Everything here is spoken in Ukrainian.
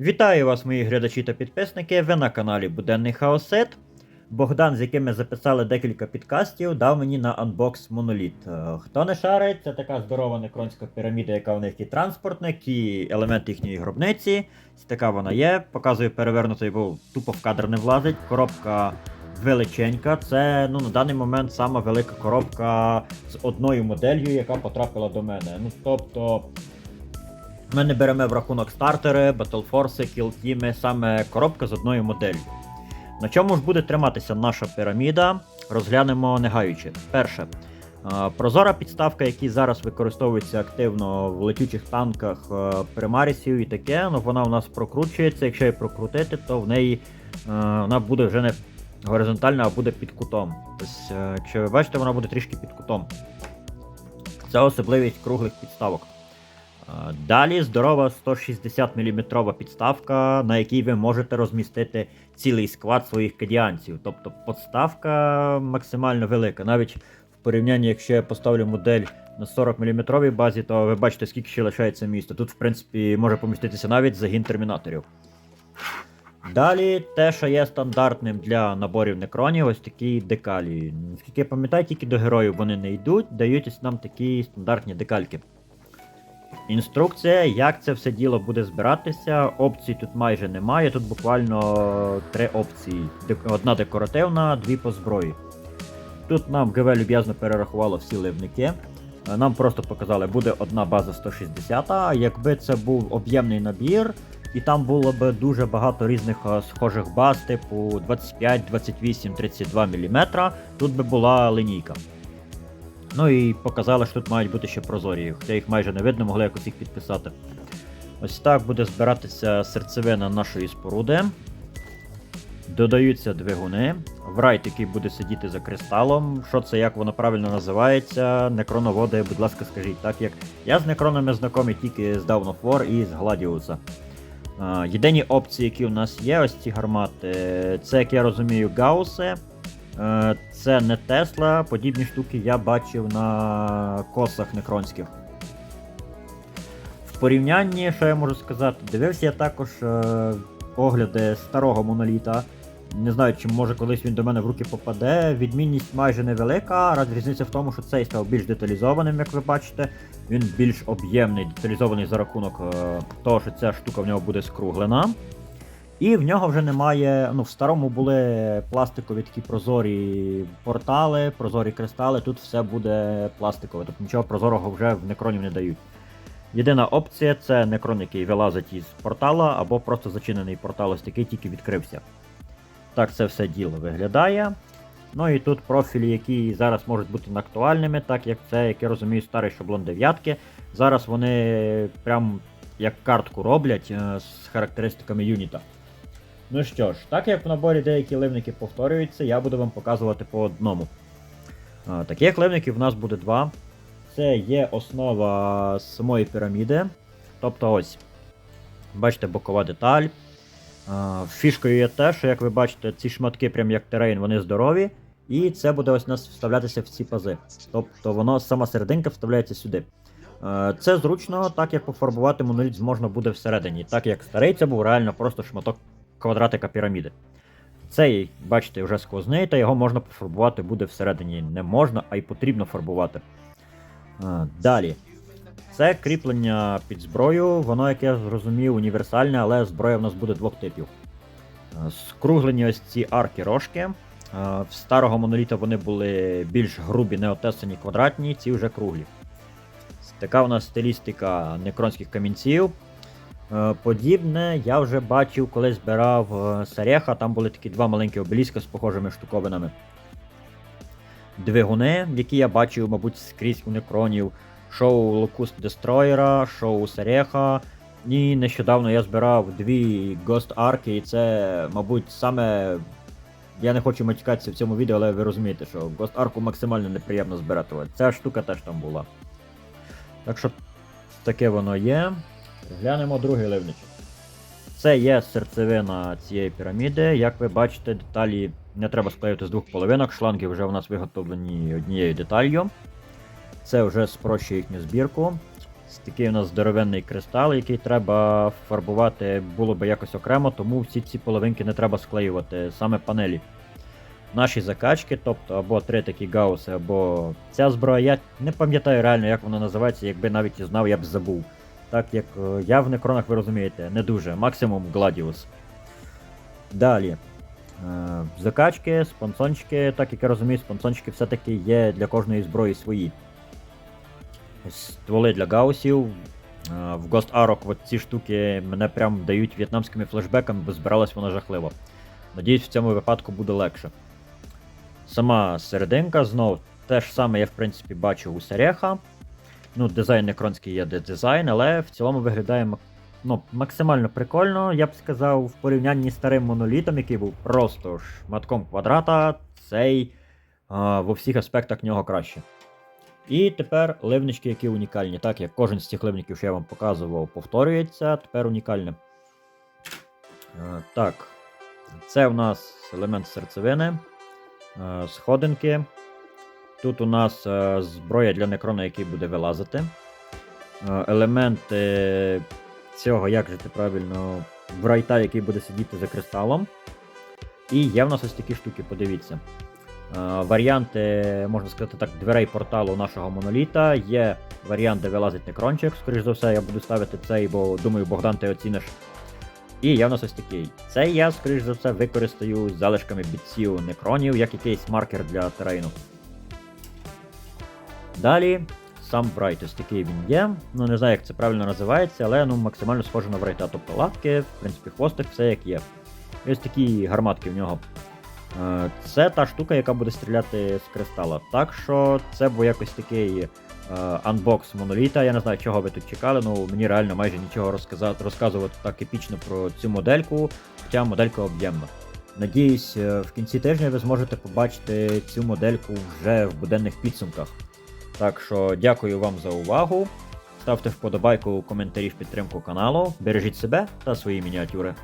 Вітаю вас, мої глядачі та підписники. Ви на каналі Буденний Хаосит. Богдан, з яким ми записали декілька підкастів, дав мені на анбокс моноліт. Е, Хто не шарить, це така здорова некронська піраміда, яка в них і транспортник, і елемент їхньої гробниці. Така вона є. Показую перевернутий, бо тупо в кадр не влазить. Коробка величенька. Це ну, на даний момент сама велика коробка з одною моделлю, яка потрапила до мене. Ну тобто. Ми не беремо в рахунок стартери, Батлфорси, кілтіми, саме коробка з одною моделлю. На чому ж буде триматися наша піраміда? Розглянемо не гаючи. Перше. е, Прозора підставка, яка зараз використовується активно в летючих танках е, примарісів і таке, ну вона у нас прокручується. Якщо її прокрутити, то в неї е, вона буде вже не горизонтальна, а буде під кутом. Тобто, е, якщо ви бачите, вона буде трішки під кутом. Це особливість круглих підставок. Далі здорова 160 мм підставка, на якій ви можете розмістити цілий склад своїх кадіанців. Тобто подставка максимально велика. Навіть в порівнянні, якщо я поставлю модель на 40 мм базі, то ви бачите, скільки ще лишається місця. Тут, в принципі, може поміститися навіть загін термінаторів. Далі те, що є стандартним для наборів некронів, ось такі декалі. Наскільки я пам'ятаю, тільки до героїв вони не йдуть, дають нам такі стандартні декальки. Інструкція, як це все діло буде збиратися. Опцій тут майже немає. Тут буквально три опції: одна декоративна, дві по зброї. Тут нам ГВ люб'язно перерахувало всі ливники. Е, Нам просто показали, буде одна база 160, а якби це був об'ємний набір, і там було б дуже багато різних е, схожих баз, типу 25, 28, 32 мм, тут би була линійка. Ну і показали, що тут мають бути ще прозорі, хоча їх майже не видно, могли якось їх підписати. Ось так буде збиратися серцевина нашої споруди. Додаються двигуни. Врайт, який буде сидіти за кристалом. Що це, як воно правильно називається? Некроноводи, будь ласка, скажіть, так як я з некронами знайомий тільки з Dawn of War і з Гладіуса. Єдині опції, які у нас є, ось ці гармати, це, як я розумію, гауси. Е, Це не Тесла, подібні штуки я бачив на косах некронських. В порівнянні, що я можу сказати, дивився я також е, огляди старого моноліта. Не знаю, чи може колись він до мене в руки попаде. Відмінність майже невелика, раз різниця в тому, що цей став більш деталізованим, як ви бачите. Він більш об'ємний, деталізований за рахунок е, того, що ця штука в нього буде скруглена. І в нього вже немає. Ну, в старому були пластикові такі прозорі портали, прозорі кристали. Тут все буде пластикове, тобто нічого прозорого вже в некронів не дають. Єдина опція це некрон, який вилазить із портала, або просто зачинений портал, ось такий тільки відкрився. Так це все діло виглядає. Ну і тут профілі, які зараз можуть бути актуальними, так як це, як я розумію, старий шаблон дев'ятки. Зараз вони прям як картку роблять е, з характеристиками юніта. Ну що ж, так як в наборі деякі ливники повторюються, я буду вам показувати по одному. Таких ливників в нас буде два. Це є основа самої піраміди. Тобто ось, бачите, бокова деталь. Фішкою є те, що, як ви бачите, ці шматки, прям як терейн, вони здорові. І це буде ось у нас вставлятися в ці пази. Тобто воно сама серединка вставляється сюди. Це зручно, так як пофарбувати моноліт можна буде всередині, так як старий це був реально просто шматок квадратика піраміди. Цей, бачите, вже сквозний, та його можна пофарбувати буде всередині. Не можна, а й потрібно фарбувати. Далі. Це кріплення під зброю, воно, як я зрозумів, універсальне, але зброя в нас буде двох типів. Скруглені ось ці арки рожки. В старого моноліта вони були більш грубі, неотесані квадратні, ці вже круглі. Така у нас стилістика некронських камінців. Е, Подібне я вже бачив, коли збирав е, Сареха, там були такі два маленькі обеліска з похожими штуковинами. Двигуни, які я бачив, мабуть, скрізь у некронів. Шоу Локуст Дестройера, шоу Сареха. І нещодавно я збирав дві Ghost арки, і це, мабуть, саме. Я не хочу матюкатися в цьому відео, але ви розумієте, що Ghost арку максимально неприємно збирати. Ця штука теж там була. Так що таке воно є. Глянемо другий ливничок. Це є серцевина цієї піраміди. Як ви бачите, деталі не треба склеювати з двох половинок. Шланги вже у нас виготовлені однією деталлю. Це вже спрощує їхню збірку. Такий у нас здоровенний кристал, який треба фарбувати було би якось окремо, тому всі ці половинки не треба склеювати, саме панелі. Наші закачки, тобто або три такі гауси, або ця зброя. Я не пам'ятаю реально, як вона називається, якби навіть і знав, я б забув. Так як е, я в некронах, ви розумієте, не дуже, максимум Гладіус. Далі. Е, Закачки, спонсончики, так як я розумію, спонсончики все-таки є для кожної зброї свої. Стволи для гаусів. Е, В Ghost Arok ці штуки мене прям дають в'єтнамськими флешбеками, бо збиралась вона жахливо. Надіюсь, в цьому випадку буде легше. Сама серединка знов те ж саме я в принципі бачу у Сереха. Ну, дизайн некронський є дизайн, але в цілому виглядає ну, максимально прикольно, я б сказав, в порівнянні з старим монолітом, який був просто шматком квадрата, цей а, в всіх аспектах нього краще. І тепер ливнички, які унікальні. Так як кожен з цих ливників, що я вам показував, повторюється, тепер унікальне. Е, Так, це у нас елемент серцевини, е, сходинки. Тут у нас е, зброя для некрона, який буде вилазити. Е, Елементи цього, як же ти правильно, брайта, який буде сидіти за кристалом. І є в нас ось такі штуки, подивіться. Е, Варіанти, можна сказати так, дверей порталу нашого моноліта. Є варіант, де вилазить некрончик. Скоріш за все, я буду ставити цей, бо думаю, Богдан, ти оціниш. І є в нас ось такий. Цей я, скоріш за все, використаю залишками бітців некронів, як якийсь маркер для терейну. Далі, сам Брайт, такий він є. Ну не знаю, як це правильно називається, але ну максимально схоже на Брайта. Тобто лапки, в принципі, хвостик, все як є. І ось такі гарматки в нього. Е, Це та штука, яка буде стріляти з кристала. Так що це був якось такий е, анбокс моноліта. Я не знаю, чого ви тут чекали, ну мені реально майже нічого розказати, розказувати так епічно про цю модельку, хоча моделька об'ємна. Надіюсь, е, в кінці тижня ви зможете побачити цю модельку вже в буденних підсумках. Так що дякую вам за увагу. Ставте вподобайку, коментарі в підтримку каналу, бережіть себе та свої мініатюри.